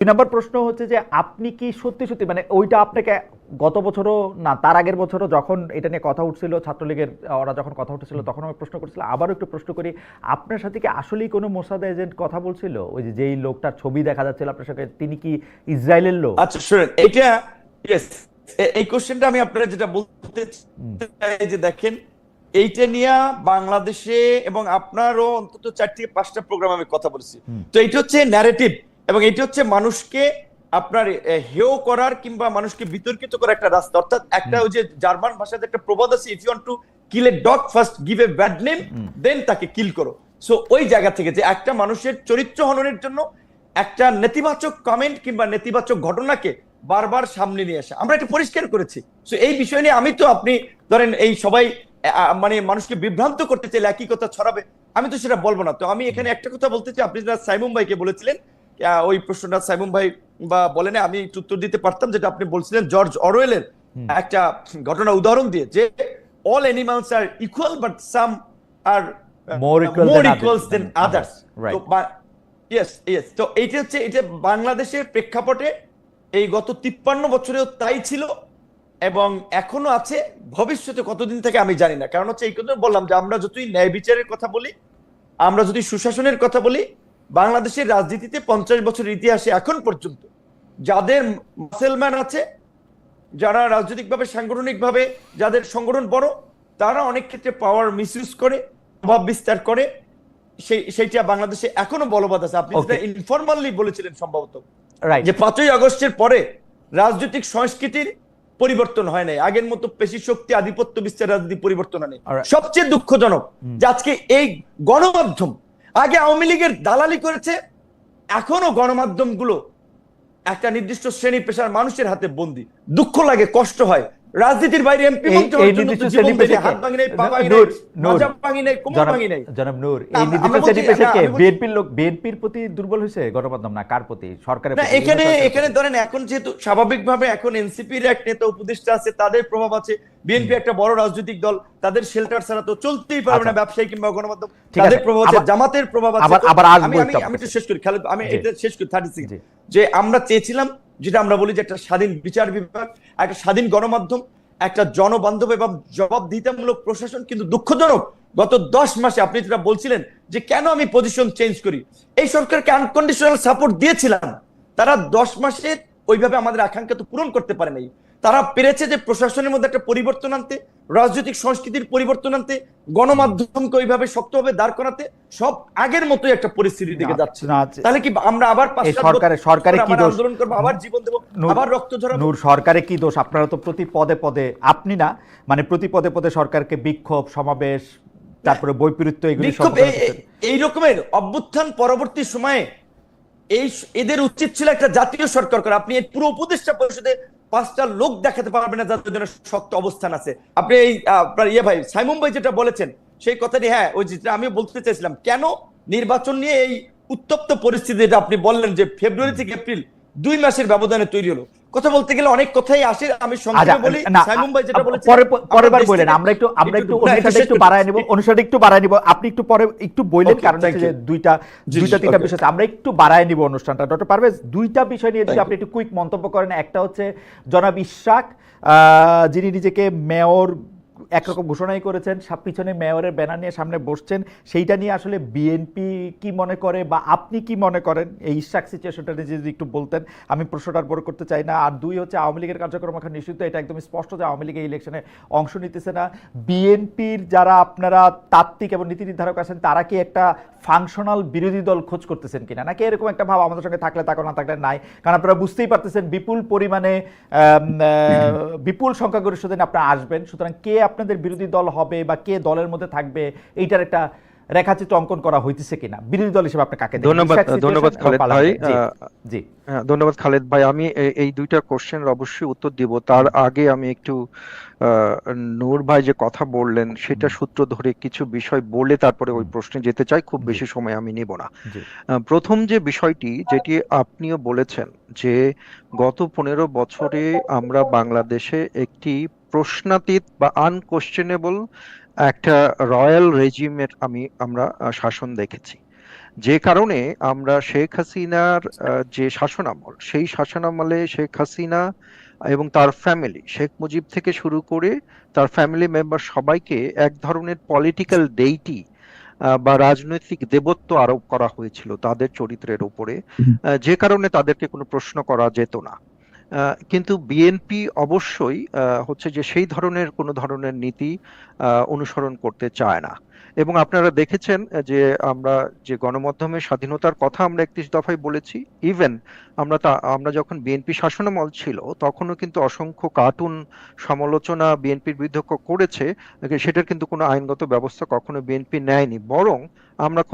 দুই নম্বর প্রশ্ন হচ্ছে যে আপনি কি সত্যি সত্যি মানে ওইটা আপনাকে গত বছরও না তার আগের বছরও যখন এটা নিয়ে কথা উঠছিল ছাত্রলীগের ওরা যখন কথা উঠছিল তখন আমি প্রশ্ন করছিলাম আবারও একটু প্রশ্ন করি আপনার সাথে কি আসলেই কোনো মোসাদ এজেন্ট কথা বলছিল? ওই যে যেই লোকটার ছবি দেখা যাচ্ছিল আপনার সাথে তিনি কি ইসরায়েলের লোক? আচ্ছা শুনেন এটা ইয়েস এই কোশ্চেনটা আমি আপনারা যেটা বলতে চাই যে দেখেন এইটা নিয়ে বাংলাদেশে এবং আপনারও অন্তত চার থেকে পাঁচটা প্রোগ্রাম আমি কথা বলেছি। তো এইটা হচ্ছে ন্যারেটিভ এবং এইটা হচ্ছে মানুষকে আপনার হেও করার কিংবা মানুষকে বিতর্কিত করার একটা রাস্তা। অর্থাৎ একটা ওই যে জার্মান ভাষাতে একটা প্রবাদ আছে if you want to kill a dog first give a bad name then তাকে কিল করো। সো ওই জায়গা থেকে যে একটা মানুষের চরিত্র হননের জন্য একটা নেতিবাচক কমেন্ট কিংবা নেতিবাচক ঘটনাকে বারবার সামনে নিয়ে আসা। আমরা এটা পরিষ্কার করেছি। সো এই বিষয় নিয়ে আমি তো আপনি ধরেন এই সবাই মানে মানুষকে বিভ্রান্ত করতে চাইলে একই কথা ছড়াবে। আমি তো সেটা বলব না। তো আমি এখানে একটা কথা বলতে চাই। আপনি যেটা সাইমুম ভাইকে বলেছিলেন ওই প্রশ্নটা সাইমুম ভাই বা বলেন আমি উত্তর দিতে পারতাম যেটা আপনি বলছিলেন জর্জ অরওয়েলের। একটা ঘটনা উদাহরণ দিয়ে যে all animals are equal but some are more equals. Than others তো ইয়েস ইয়েস তো এইটা হচ্ছে এটা বাংলাদেশের প্রেক্ষাপটে এই গত তিপ্পান্ন বছরেও তাই ছিল এবং এখনও আছে। ভবিষ্যতে কতদিন থেকে আমি জানি না। কারণ হচ্ছে এই কথা বললাম যে আমরা যতই ন্যায় বিচারের কথা বলি আমরা যদি সুশাসনের কথা বলি বাংলাদেশের রাজনীতিতে পঞ্চাশ বছরের ইতিহাসে এখন পর্যন্ত যাদের মুসলমান আছে যারা রাজনৈতিকভাবে সাংগঠনিকভাবে যাদের সংগঠন বড় তারা অনেক ক্ষেত্রে পাওয়ার মিসইউজ করে প্রভাব বিস্তার করে। সেই সেইটা বাংলাদেশে এখনও বলবৎ আছে। আপনি যেটা ইনফরমালি বলেছিলেন সম্ভবত। যে পাঁচই আগস্টের পরে রাজনৈতিক সংস্কৃতির পরিবর্তন হয় নাই। আগের মতো পেশি শক্তি আধিপত্য বিস্তার রাজনীতি পরিবর্তন হয়নি Alright. সবচেয়ে দুঃখজনক। যে আজকে এই গণমাধ্যম আগে আওয়ামী লীগের দালালি করেছে, এখনও গণমাধ্যমগুলো একটা নির্দিষ্ট শ্রেণি পেশার মানুষের হাতে বন্দি। দুঃখ লাগে, কষ্ট হয়। রাজনীতির বাইরে এমপি জনাব নূর এই নির্দিষ্ট শ্রেণি বিএনপির লোক বিএনপির প্রতি দুর্বল হয়েছে গণমাধ্যম না? কার প্রতি? সরকারের এখানে এখানে ধরেন এখন যেহেতু স্বাভাবিকভাবে এখন এনসিপির এক নেতা উপদেষ্টা আছে তাদের প্রভাব আছে। বিএনপি একটা বড় রাজনৈতিক দল তাদের শেল্টার ছাড়া তো চলতেই পারবে না আচ্ছা। ব্যবসায়ী কিংবা গণমাধ্যম। তাদের। প্রভাব আছে জামাতের প্রভাব আছে। আবার- আমি আমি একটু শেষ করি খালেদ আমি এটা শেষ করি থার্টি। যে আমরা চেয়েছিলাম যেটা আমরা বলি যে একটা স্বাধীন বিচার বিভাগ, একটা স্বাধীন গণমাধ্যম, একটা জনবান্ধব এবং জবাবদিহিতামূলক প্রশাসন কিন্তু দুঃখজনক। গত দশ মাসে আপনি যেটা বলছিলেন যে কেন আমি পজিশন চেঞ্জ করি? এই সরকারকে আনকন্ডিশনাল সাপোর্ট দিয়েছিলাম। তারা দশ মাসে ওইভাবে আমাদের আকাঙ্ক্ষা তো পূরণ করতে পারে নাই তারা পেরেছে যে প্রশাসনের মধ্যে একটা পরিবর্তন আনতে রাজনৈতিক সংস্কৃতির পরিবর্তন আনতে গণমাধ্যমকে ওইভাবে শক্তভাবে দাঁড় করাতে সব আগের মতোই একটা পরিস্থিতির দিকে যাচ্ছে। না, তাহলে কি আমরা আবার বছর সরকারে কি দোষ? আন্দোলন করব আবার জীবন দেবো আবার রক্ত ঝরাবো? নূর সরকারে কি দোষ? আপনারা তো প্রতি পদে পদে আপনি না মানে প্রতি পদে পদে সরকারকে বিক্ষোভ সমাবেশ তারপরে বৈপরীত্য এগুলি এই- এই- এই রকমের অভ্যুত্থান পরবর্তী সময়ে এই এদের উচিত ছিল একটা জাতীয় সরকার করা। আপনি এই পুরো উপদেষ্টা পরিষদে পাঁচটা লোক দেখাতে পারবে না যাদের জন্য শক্ত অবস্থান আছে। আপনি এই আপনার ইয়ে ভাই, সাইমুম ভাই যেটা বলেছেন, সেই কথাটি হ্যাঁ ওই যেটা আমি বলতে চাইছিলাম কেন নির্বাচন নিয়ে এই উত্তপ্ত পরিস্থিতি যেটা আপনি বললেন যে ফেব্রুয়ারি থেকে এপ্রিল দুই মাসের ব্যবধানে তৈরি হলো? কথা বলতে গেলে অনেক কথাই আসে আমি আচ্ছা সংক্ষেপে বলি। না সাইমুম ভাই যেটা বলেছেন পরে পরের বার আমরা একটু আমরা একটু অনুসারে অনুষ্ঠানটা একটু বাড়ায় নিব অনুষ্ঠানটা একটু বাড়ায় নিব। আপনি একটু পরে একটু বলেন কারণ হচ্ছে যে দুইটা দুইটা তিনটা বিষয় আমরা একটু বাড়ায় নিব অনুষ্ঠানটা। ডক্টর পারভেজ দুইটা বিষয় নিয়ে যদি আপনি একটু কুইক মন্তব্য করেন একটা হচ্ছে জনাব ইশাক আহ, যিনি নিজেকে মেয়র একরকম ঘোষণাই করেছেন সব পিছনে মেয়রের ব্যানার নিয়ে সামনে বসছেন, সেইটা নিয়ে আসলে বিএনপি কি মনে করে বা আপনি কি মনে করেন? এই ইশাক সিচুয়েশনটা নিয়ে যদি একটু বলতেন, আমি প্রশ্নটার বড় করতে চাই না। আর দুই হচ্ছে আওয়ামী লীগের কার্যক্রম এখন নিষিদ্ধ, এটা একদম স্পষ্ট যে আওয়ামী লীগ এই ইলেকশনে অংশ নিতেছে না। বিএনপির যারা আপনারা তাত্ত্বিক এবং নীতি নির্ধারক আছেন, তারা কি একটা ফাংশনাল বিরোধী দল খোঁজ করতেছেন কিনা? নাকি এরকম একটা ভাব আমাদের সঙ্গে থাকলে, থাকো না থাকলে নাই? কারণ আপনারা বুঝতেই পারতেছেন বিপুল পরিমাণে বিপুল সংখ্যাগরিষ্ঠ দিন আপনারা আসবেন। সুতরাং কে আপনাদের বিরোধী দল হবে বা কে দলের মধ্যে থাকবে এইটার একটা রেখাচিত্র অঙ্কন করা হইতেছে কিনা? বিরোধী দল হিসেবে আপনি কাকে ধন্যবাদ ধন্যবাদ খালেদ ভাই। জি, হ্যাঁ, ধন্যবাদ খালেদ ভাই। আমি এই দুইটা কোশ্চেন অবশ্যই উত্তর দিব। তার আগে আমি একটু নূর ভাই যে কথা বললেন সেটা সূত্র ধরে কিছু বিষয় বলে তারপরে ওই প্রশ্নে যেতে চাই। খুব বেশি সময় আমি নেব না। প্রথম যে বিষয়টি যেটি আপনিও বলেছেন যে গত পনেরো বছরে আমরা বাংলাদেশে একটি প্রশ্নাতীত বা আনকোশ্চেনেবল একটা রয়্যাল রেজিমের আমি আমরা শাসন দেখেছি। যে কারণে আমরা শেখ হাসিনার যে শাসনামল সেই শাসনামলে শেখ হাসিনা এবং তার ফ্যামিলি শেখ মুজিব থেকে শুরু করে তার ফ্যামিলি মেম্বার সবাইকে এক ধরনের পলিটিক্যাল ডেইটি বা রাজনৈতিক দেবত্ব আরোপ করা হয়েছিল তাদের চরিত্রের উপরে। যে কারণে তাদেরকে কোনো প্রশ্ন করা যেত না। কিন্তু বিএনপি অবশ্যই হচ্ছে যে সেই ধরনের কোনো ধরনের নীতি অনুসরণ করতে চায় না। এবং আপনারা দেখেছেন যে আমরা যে গণমাধ্যমের স্বাধীনতার কথা আমরা একত্রিশ দফায় বলেছি ইভেন আমরা তা, আমরা যখন বিএনপি শাসনামল ছিল, তখনও কিন্তু অসংখ্য কার্টুন সমালোচনা বিএনপির বিরুদ্ধে করেছে, সেটার কিন্তু কোনো আইনগত ব্যবস্থা কখনো বিএনপি নেয়নি। বরং আমরা খুব